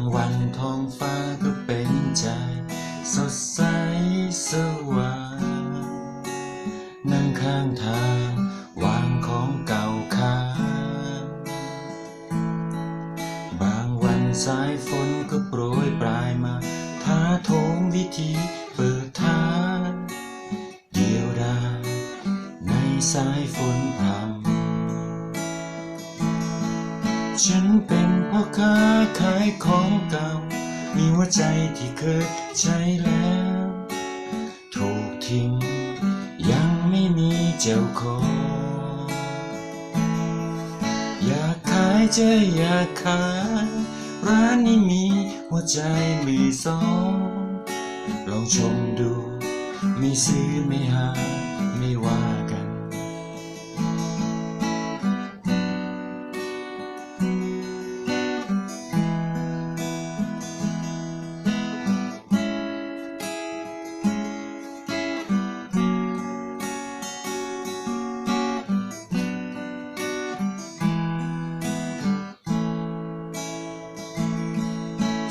บางวันทองฟ้าก็เป็นใจ สดใสสว่างนั่งข้างทาง วางของเก่าค้างบางวันสายฝนก็โปรยปลายมาท้าโถงวิธีเปิดทางเดียวดายในสายฝนพรำ ฉันเป็นพ่อค้าขายของเก่า มีหัวใจที่เคยใช้แล้ว ถูกทิ้งยังไม่มีเจ้าของ อยากขายจะอยากขาย ร้านนี้มีหัวใจมือสอง ลองชมดู ไม่ซื้อไม่หาไม่ว่า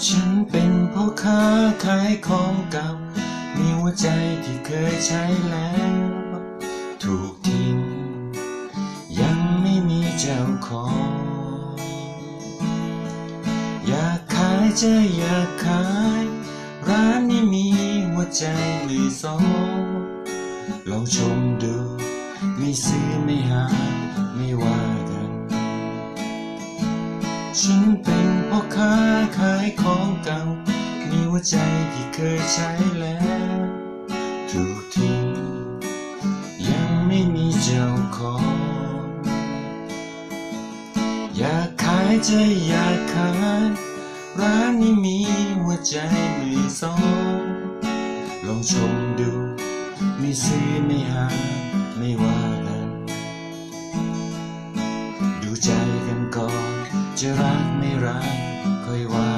ฉันเป็นพ่อค้าขายของเก่า มีหัวใจที่เคยใช้แล้ว ถูกทิ้ง ยังไม่มีเจ้าของ อยากขายจะอยากขาย ร้านนี้มีหัวใจมือสอง ลองชมดู ไม่ซื้อไม่หา ไม่ว่ากัน ฉันเป็น พ่อค้าขายของเก่า มีหัวใจที่เคยใช้แล้วถูกทิ้งยังไม่มีเจ้าของ อยากขายจะอยากขายร้านนี้มีหัวใจมือสอง ลองชมดู ไม่ซื้อไม่หาไม่ว่า จะรักไม่รักค่อยว่า